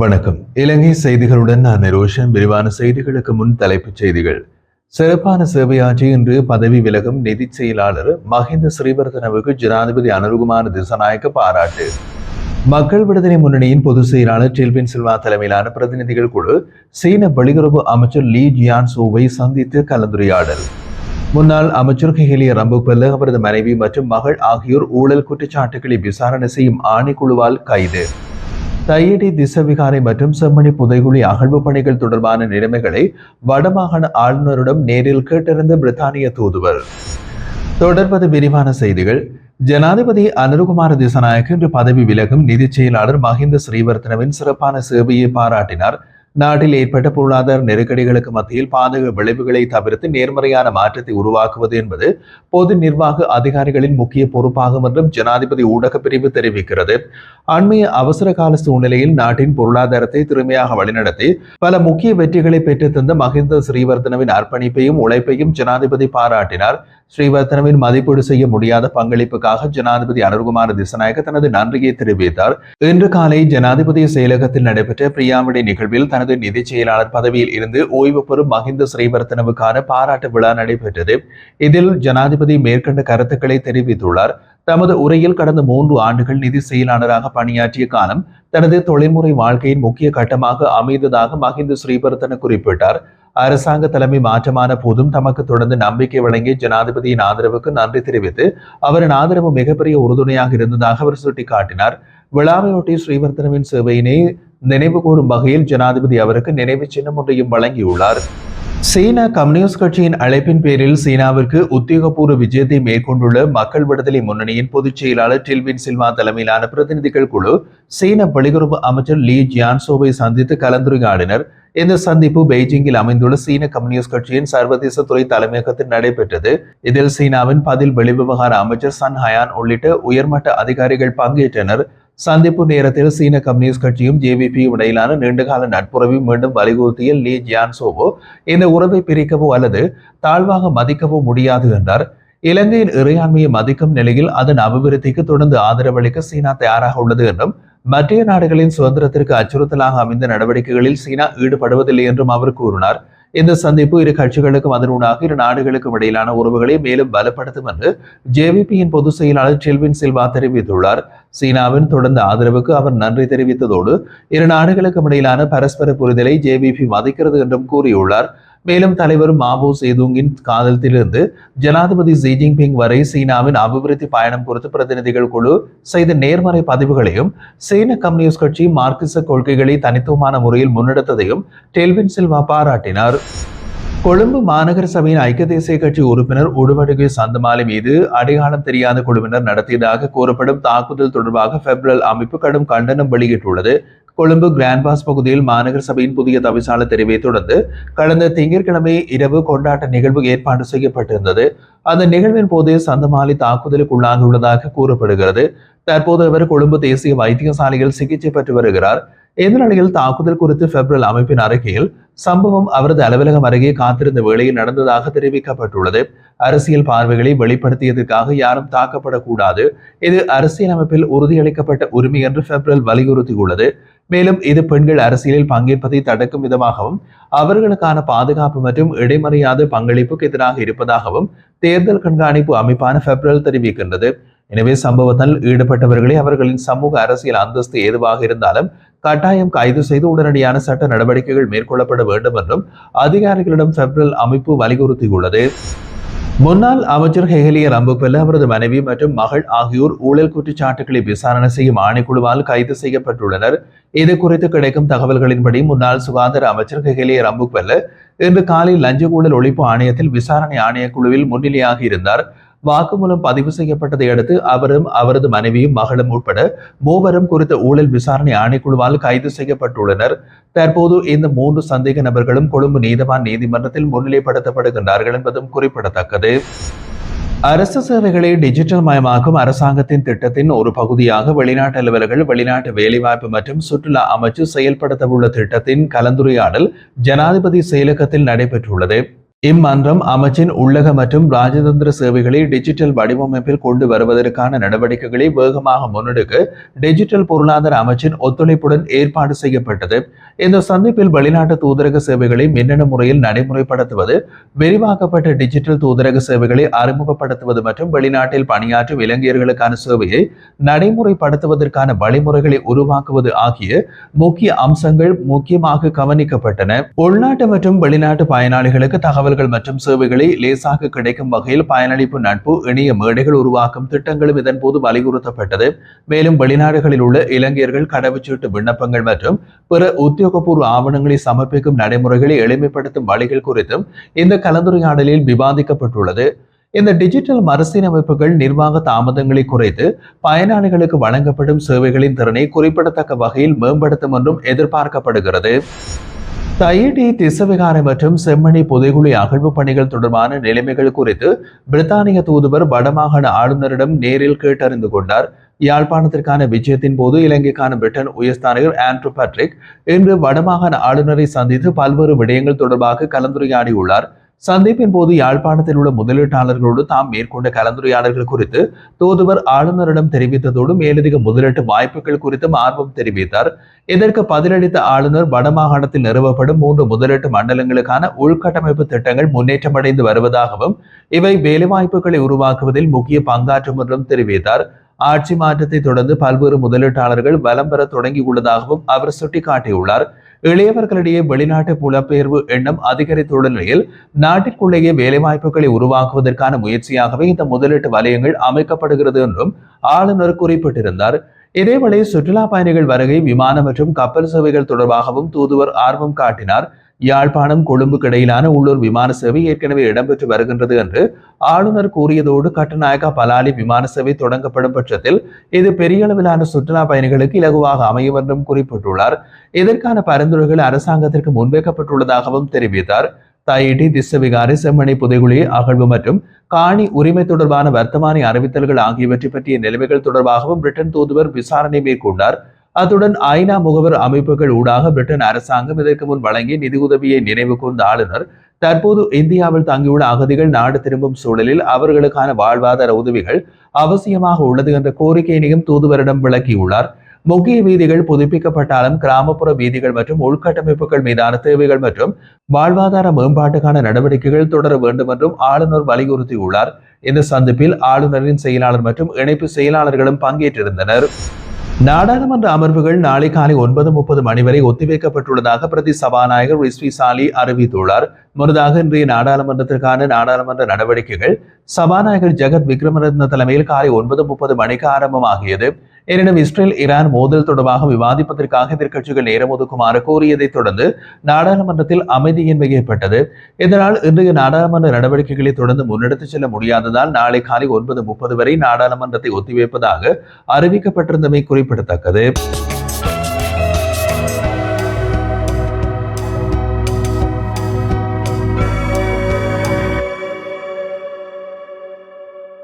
வணக்கம். இலங்கை செய்திகளுடன் நான் நிரோஷன் விரிவான செய்திகளுக்கு முன் தலைப்புச் செய்திகள். சிறப்பான சேவையாற்றி இன்று பதவி விலகும் நிதி செயலாளர் மஹிந்த ஸ்ரீவர்தனவுக்கு ஜனாதிபதி அனுகுமார் திசநாயக்க பாராட்டு. மக்கள் விடுதலை முன்னணியின் பொதுச் செயலாளர் டில்பின் சில்வா தலைமையிலான பிரதிநிதிகள் குழு சீன வெளியுறவு அமைச்சர் லீ ஜியான் சோவை சந்தித்து கலந்துரையாடல். முன்னாள் அமைச்சர் ஹெலிய ரம்புபெல்ல அவரது மனைவி மற்றும் மகள் ஆகியோர் ஊழல் குற்றச்சாட்டுகளை விசாரணை செய்யும் ஆணைக்குழுவால் கைது. தையடி திசவிகாரை மற்றும் செம்மணி புதைகுழி அகழ்வு பணிகள் தொடர்பான நிலைமைகளை வடமாகாண ஆளுநரிடம் நேரில் கேட்டறிந்த பிரித்தானிய தூதுவர். தொடர்பது விரிவான செய்திகள். ஜனாதிபதி அனுருகுமார திசநாயக் இன்று பதவி விலகும் நிதி செயலாளர் மஹிந்த ஸ்ரீவர்த்தனவின் சிறப்பான சேவையை பாராட்டினார். நாட்டில் ஏற்பட்ட பொருளாதார நெருக்கடிகளுக்கு மத்தியில் பாதக விளைவுகளை தவிர்த்து நேர்மறையான மாற்றத்தை உருவாக்குவது என்பது பொது நிர்வாக அதிகாரிகளின் முக்கிய பொறுப்பாகும் என்றும் ஜனாதிபதி ஊடக பிரிவு தெரிவிக்கிறது. அண்மைய அவசர கால சூழ்நிலையில் நாட்டின் பொருளாதாரத்தை திறமையாக வழிநடத்தி பல முக்கிய வெற்றிகளை பெற்றுத்தந்த மஹிந்த ஸ்ரீவர்தனவின் அர்ப்பணிப்பையும் உழைப்பையும் ஜனாதிபதி பாராட்டினார். ஸ்ரீவர்த்தனவின் மதிப்பீடு செய்ய முடியாத பங்களிப்புக்காக ஜனாதிபதி அனுர்குமார் திசநாயக தனது நன்றியை தெரிவித்தார். இன்று காலை ஜனாதிபதி செயலகத்தில் நடைபெற்ற பிரியாவிடை நிகழ்வில் தனது நிதி செயலாளர் பதவியில் இருந்து ஓய்வு பெறும் மஹிந்த ஸ்ரீவர்த்தனவுக்கான பாராட்டு விழா நடைபெற்றது. இதில் ஜனாதிபதி மேற்கண்ட கருத்துக்களை தெரிவித்துள்ளார். தமது உரையில் கடந்த மூன்று ஆண்டுகள் நிதி செயலாளராக பணியாற்றிய காலம் தனது தொழில்முறை வாழ்க்கையின் முக்கிய கட்டமாக அமைந்ததாக மஹிந்த ஸ்ரீவர்த்தன குறிப்பிட்டார். அரசாங்க தலைமை மாற்றமான போதும் தமக்கு தொடர்ந்து நம்பிக்கை வழங்கிய ஜனாதிபதியின் ஆதரவுக்கு நன்றி தெரிவித்து அவரின் ஆதரவு மிகப்பெரிய உறுதுணையாக இருந்ததாக அவர் சுட்டிக்காட்டினார். விழாவையொட்டி ஸ்ரீவர்த்தனவின் சேவையினை நினைவு கூறும் வகையில் ஜனாதிபதி அவருக்கு நினைவு சின்னம் ஒன்றையும் வழங்கியுள்ளார். சீனா கம்யூனிஸ்ட் கட்சியின் அழைப்பின் பேரில் சீனாவிற்கு உத்தியோகபூர்வ விஜயத்தை மேற்கொண்டுள்ள மக்கள் விடுதலை முன்னணியின் பொதுச் செயலாளர் டில்வின் சில்வா தலைமையிலான பிரதிநிதிகள் குழு சீன வெளியுறவு அமைச்சர் லீ ஜியான்சோவை சந்தித்து கலந்துரையாடினர். இந்த சந்திப்பு பெய்ஜிங்கில் அமைந்துள்ள சீன கம்யூனிஸ்ட் கட்சியின் சர்வதேச துறை தலைமையகத்தில் நடைபெற்றது. இதில் சீனாவின் பதில் வெளிவிவகார அமைச்சர் சன் ஹயான் உள்ளிட்ட உயர்மட்ட அதிகாரிகள் பங்கேற்றனர். சந்திப்பு நேரத்தில் சீன கம்யூனிஸ்ட் கட்சியும் ஜேபிபியும் இடையிலான நீண்டகால நட்புறவை மீண்டும் வலியுறுத்திய லீ ஜியான்சோவோ இந்த உறவை பிரிக்கவோ அல்லது தாழ்வாக மதிக்கவோ முடியாது என்றார். இலங்கையின் இறையாண்மையை மதிக்கும் நிலையில் அதன் அபிவிருத்திக்கு தொடர்ந்து ஆதரவளிக்க சீனா தயாராக உள்ளது என்றும் மற்ற நாடுகளின் சுதந்திரத்திற்கு அச்சுறுத்தலாக அமைந்த நடவடிக்கைகளில் சீனா ஈடுபடுவதில்லை என்றும் அவர் கூறினார். இந்த சந்திப்பு இரு கட்சிகளுக்கும் அதனூடாக இரு நாடுகளுக்கும் இடையிலான உறவுகளை மேலும் பலப்படுத்தும் என்று ஜேவிபியின் பொதுச் செயலாளர் செல்வின் சில்வா தெரிவித்துள்ளார். சீனாவின் தொடர்ந்த ஆதரவுக்கு அவர் நன்றி தெரிவித்ததோடு இரு நாடுகளுக்கும் இடையிலான பரஸ்பர புரிதலை ஜேவிபி மதிக்கிறது என்றும் கூறியுள்ளார். மேலும் தலைவர் மாபோ சேதுங்கின் காதலத்திலிருந்து ஜனாதிபதி ஜி ஜின்பிங் வரை சீனாவின் அபிவிருத்தி பயணம் குறித்து பிரதிநிதிகள் குழு செய்த நேர்மறை பதிவுகளையும் சீன கம்யூனிஸ்ட் கட்சி மார்க்சிச கொள்கைகளை தனித்துவமான முறையில் முன்னெடுத்ததையும் டெல்வின் சில்வா பாராட்டினார். கொழும்பு மாநகர சபையின் ஐக்கிய தேசிய கட்சி உறுப்பினர் உடுவடுகை சந்தமாலை மீது அடையாளம் தெரியாத குழுவினர் நடத்தியதாக கூறப்படும் தாக்குதல் தொடர்பாக பெப்ரல் அமைப்பு கடும் கண்டனம் வெளியிட்டுள்ளது. கொழும்பு கிராண்ட் பாஸ் பகுதியில் மாநகர சபையின் புதிய தவிசால தெரிவை தொடர்ந்து கடந்த திங்கட்கிழமை இரவு கொண்டாட்ட நிகழ்வு ஏற்பாடு செய்யப்பட்டிருந்தது. அந்த நிகழ்வின் போது சந்தமாலி தாக்குதலுக்கு உள்ளாகியுள்ளதாக கூறப்படுகிறது. தற்போது அவர் கொழும்பு தேசிய வைத்தியசாலையில் சிகிச்சை பெற்று வருகிறார். இந்த நிலையில் தாக்குதல் குறித்து பெப்ரல் அமைப்பின் அறிக்கையில் சம்பவம் அவரது அலுவலகம் அருகே காத்திருந்த வேளையில் நடந்ததாக தெரிவிக்கப்பட்டுள்ளது. அரசியல் பார்வைகளை வெளிப்படுத்தியதற்காக யாரும் தாக்கப்படக்கூடாது. இது அரசியல் அமைப்பில் உறுதியளிக்கப்பட்ட உரிமை என்று பெப்ரல் வலியுறுத்தியுள்ளது. மேலும் இது பெண்கள் அரசியலில் பங்கேற்பதை தடுக்கும் விதமாகவும் அவர்களுக்கான பாதுகாப்பு மற்றும் இடைமறையாத பங்களிப்புக்கு எதிராக இருப்பதாகவும் தேர்தல் கண்காணிப்பு அமைப்பான பெப்ரல் தெரிவிக்கின்றது. எனவே சம்பவத்தில் ஈடுபட்டவர்களை அவர்களின் சமூக அரசியல் அந்தஸ்து எதுவாக இருந்தாலும் கட்டாயம் கைது செய்து உடனடியான சட்ட நடவடிக்கைகள் மேற்கொள்ளப்பட வேண்டும் என்றும் அதிகாரிகளிடம் பெப்ரல் அமைப்பு வலியுறுத்தியுள்ளது. முன்னாள் அமைச்சர் ஹெஹலிய ரம்புபெல்ல அவரது மனைவி மற்றும் மகள் ஆகியோர் ஊழல் குற்றச்சாட்டுகளை விசாரணை செய்யும் ஆணைக்குழுவால் கைது செய்யப்பட்டுள்ளனர். இது குறித்து கிடைக்கும் தகவல்களின்படி முன்னாள் சுகாதார அமைச்சர் ஹெகலிய ரம்புபெல்ல இன்று காலை லஞ்ச ஊழல் ஒழிப்பு ஆணையத்தில் விசாரணை ஆணையக்குழுவில் முன்னிலையாகி இருந்தார். வாக்குமூலம் பதிவு செய்யப்பட்டதை அடுத்து அவரும் அவரது மனைவியும் மகளும் உட்பட மூவரும் குறித்த ஊழல் விசாரணை ஆணைக்குழுவால் கைது செய்யப்பட்டுள்ளனர். தற்போது இந்த மூன்று சந்தேக நபர்களும் கொழும்பு நீதவான் நீதிமன்றத்தில் முன்னிலைப்படுத்தப்படுகின்றார்கள் என்பதும் குறிப்பிடத்தக்கது. அரசு சேவைகளை டிஜிட்டல் மயமாக்கும் அரசாங்கத்தின் திட்டத்தின் ஒரு பகுதியாக வெளிநாட்டு அலுவலர்கள் வெளிநாட்டு வேலைவாய்ப்பு மற்றும் சுற்றுலா அமைச்சு செயல்படுத்தவுள்ள திட்டத்தின் கலந்துரையாடல் ஜனாதிபதி செயலகத்தில் நடைபெற்றுள்ளது. இம்மன்றம் அமைச்சின் உள்ளக மற்றும் ராஜதந்திர சேவைகளை டிஜிட்டல் வடிவமைப்பில் கொண்டு வருவதற்கான நடவடிக்கைகளை வேகமாக முன்னெடுக்க டிஜிட்டல் பொருளாதார அமைச்சின் ஒத்துழைப்புடன் ஏற்பாடு செய்யப்பட்டது. இந்த சந்திப்பில் வெளிநாட்டு தூதரக சேவைகளை மின்னணு முறையில் நடைமுறைப்படுத்துவது விரிவாக்கப்பட்ட டிஜிட்டல் தூதரக சேவைகளை அறிமுகப்படுத்துவது மற்றும் வெளிநாட்டில் பணியாற்றும் இலங்கையர்களுக்கான சேவையை நடைமுறைப்படுத்துவதற்கான வழிமுறைகளை உருவாக்குவது ஆகிய முக்கிய அம்சங்கள் முக்கியமாக கவனிக்கப்பட்டன. உள்நாட்டு மற்றும் வெளிநாட்டு பயனாளிகளுக்கு தகவல் தகவல்கள் மற்றும் சேவைகளை லேசாக கிடைக்கும் வகையில் பயனளிப்பு நட்பு இணைய மேடைகள் உருவாக்கும் திட்டங்களும் இதன்போது வலியுறுத்தப்பட்டது. மேலும் வெளிநாடுகளில் உள்ள இலங்கையர்கள் கடவுச்சீட்டு விண்ணப்பங்கள் மற்றும் பிற உத்தியோகபூர்வ ஆவணங்களை சமர்ப்பிக்கும் நடைமுறைகளை எளிமைப்படுத்தும் வழிகள் குறித்தும் இந்த கலந்துரையாடலில் விவாதிக்கப்பட்டுள்ளது. இந்த டிஜிட்டல் மறுசீரமைப்புகள் நிர்வாக தாமதங்களை குறைத்து பயனாளிகளுக்கு வழங்கப்படும் சேவைகளின் திறனை குறிப்பிடத்தக்க வகையில் மேம்படுத்தும் என்றும் எதிர்பார்க்கப்படுகிறது. தயிடி திசவிகாரை மற்றும் செம்மணி புதைகுழி அகழ்வு பணிகள் தொடர்பான நிலைமைகள் குறித்து பிரித்தானிய தூதுவர் வடமாகாண ஆளுநரிடம் நேரில் கேட்டறிந்து கொண்டார். யாழ்ப்பாணத்திற்கான விஜயத்தின் போது இலங்கைக்கான பிரிட்டன் உயர்ஸ்தானிகர் ஆண்ட்ரூ பேட்ரிக் இன்று வடமாகாண ஆளுநரை சந்தித்து பல்வேறு விடயங்கள் தொடர்பாக கலந்துரையாடியுள்ளார். சந்திப்பின் போது யாழ்ப்பாணத்தில் உள்ள முதலீட்டாளர்களோடு தாம் மேற்கொண்ட கலந்துரையாடல்கள் குறித்து தூதுவர் ஆளுநரிடம் தெரிவித்ததோடு மேலதிக முதலீட்டு வாய்ப்புகள் குறித்தும் ஆர்வம் தெரிவித்தார். இதற்கு பதிலளித்த ஆளுநர் வடமாகாணத்தில் நிறுவப்படும் மூன்று முதலீட்டு மண்டலங்களுக்கான உள்கட்டமைப்பு திட்டங்கள் முன்னேற்றமடைந்து வருவதாகவும் இவை வேலைவாய்ப்புகளை உருவாக்குவதில் முக்கிய பங்காற்றும் என்றும் தெரிவித்தார். ஆட்சி மாற்றத்தை தொடர்ந்து பல்வேறு முதலீட்டாளர்கள் வலம் பெற தொடங்கியுள்ளதாகவும் அவர் சுட்டிக்காட்டியுள்ளார். இளையவர்களிடையே வெளிநாட்டு புலப்பெயர்வு எண்ணம் அதிகரித்துள்ள நிலையில் நாட்டிற்குள்ளேயே வேலைவாய்ப்புகளை உருவாக்குவதற்கான முயற்சியாகவே இந்த முதலீட்டு வலயங்கள் அமைக்கப்படுகிறது என்றும் ஆளுநர் குறிப்பிட்டிருந்தார். இதேவேளை சுற்றுலா பயணிகள் வருகை விமானம் மற்றும் கப்பல் சேவைகள் தொடர்பாகவும் தூதுவர் ஆர்வம் காட்டினார். யாழ்ப்பாணம் கொழும்புக்கு இடையிலான உள்ளூர் விமான சேவை ஏற்கனவே இடம்பெற்று வருகின்றது என்று ஆளுநர் கூறியதோடு கட்டுநாயக்கா பலாலி விமான சேவை தொடங்கப்படும் பட்சத்தில் இது பெரிய அளவிலான சுற்றுலா பயணிகளுக்கு இலகுவாக அமையும் என்றும் குறிப்பிட்டுள்ளார். இதற்கான பரிந்துரைகள் அரசாங்கத்திற்கு முன்வைக்கப்பட்டுள்ளதாகவும் தெரிவித்தார். தாயிட்டி திசவிகாரி செம்மணி புதைகுழி அகழ்வு மற்றும் காணி உரிமை தொடர்பான வர்த்தமானி அறிவித்தல்கள் ஆகியவற்றை பற்றிய நிலைமைகள் தொடர்பாகவும் பிரிட்டன் தூதுவர் விசாரணை மேற்கொண்டார். அத்துடன் ஐநா முகவர் அமைப்புகள் ஊடாக பிரிட்டன் அரசாங்கம் இதற்கு முன் வழங்கிய நிதியுதவியை நினைவு கூர்ந்த ஆளுநர் தற்போது இந்தியாவில் தங்கியுள்ள அகதிகள் நாடு திரும்பும் சூழலில் அவர்களுக்கான வாழ்வாதார உதவிகள் அவசியமாக உள்ளது என்ற கோரிக்கையினையும் தூதுவரிடம் விளக்கியுள்ளார். முக்கிய வீதிகள் புதுப்பிக்கப்பட்டாலும் கிராமப்புற வீதிகள் மற்றும் உள்கட்டமைப்புகள் மீதான தேவைகள் மற்றும் வாழ்வாதார மேம்பாட்டுக்கான நடவடிக்கைகள் தொடர வேண்டும் என்றும் ஆளுநர் வலியுறுத்தியுள்ளார். இந்த சந்திப்பில் ஆளுநரின் செயலாளர் மற்றும் இணைப்பு செயலாளர்களும் பங்கேற்றிருந்தனர். நாடாளுமன்ற அமர்வுகள் நாளை காலை ஒன்பது முப்பது மணி வரை ஒத்திவைக்கப்பட்டுள்ளதாக பிரதி சபாநாயகர் ரிஸ்வி சாலி அறிவித்துள்ளார். முன்னதாக இன்றைய நாடாளுமன்றத்திற்கான நாடாளுமன்ற நடவடிக்கைகள் சபாநாயகர் ஜெகத் விக்ரமரத்ன தலைமையில் காலை ஒன்பது முப்பது மணிக்கு ஆரம்பமாகியது. எனினும் இஸ்ரேல் ஈரான் மோதல் தொடர்பாக விவாதிப்பதற்காக எதிர்க்கட்சிகள் நேரம் ஒதுக்குமாறு கோரியதைத் தொடர்ந்து நாடாளுமன்றத்தில் அமைதியின்மை ஏற்பட்டது. இதனால் இன்றைய நாடாளுமன்ற நடவடிக்கைகளை தொடர்ந்து முன்னெடுத்துச் செல்ல முடியாததால் நாளை காலை ஒன்பது முப்பது வரை நாடாளுமன்றத்தை ஒத்திவைப்பதாக அறிவிக்கப்பட்டிருந்தமை குறிப்பிடத்தக்கது.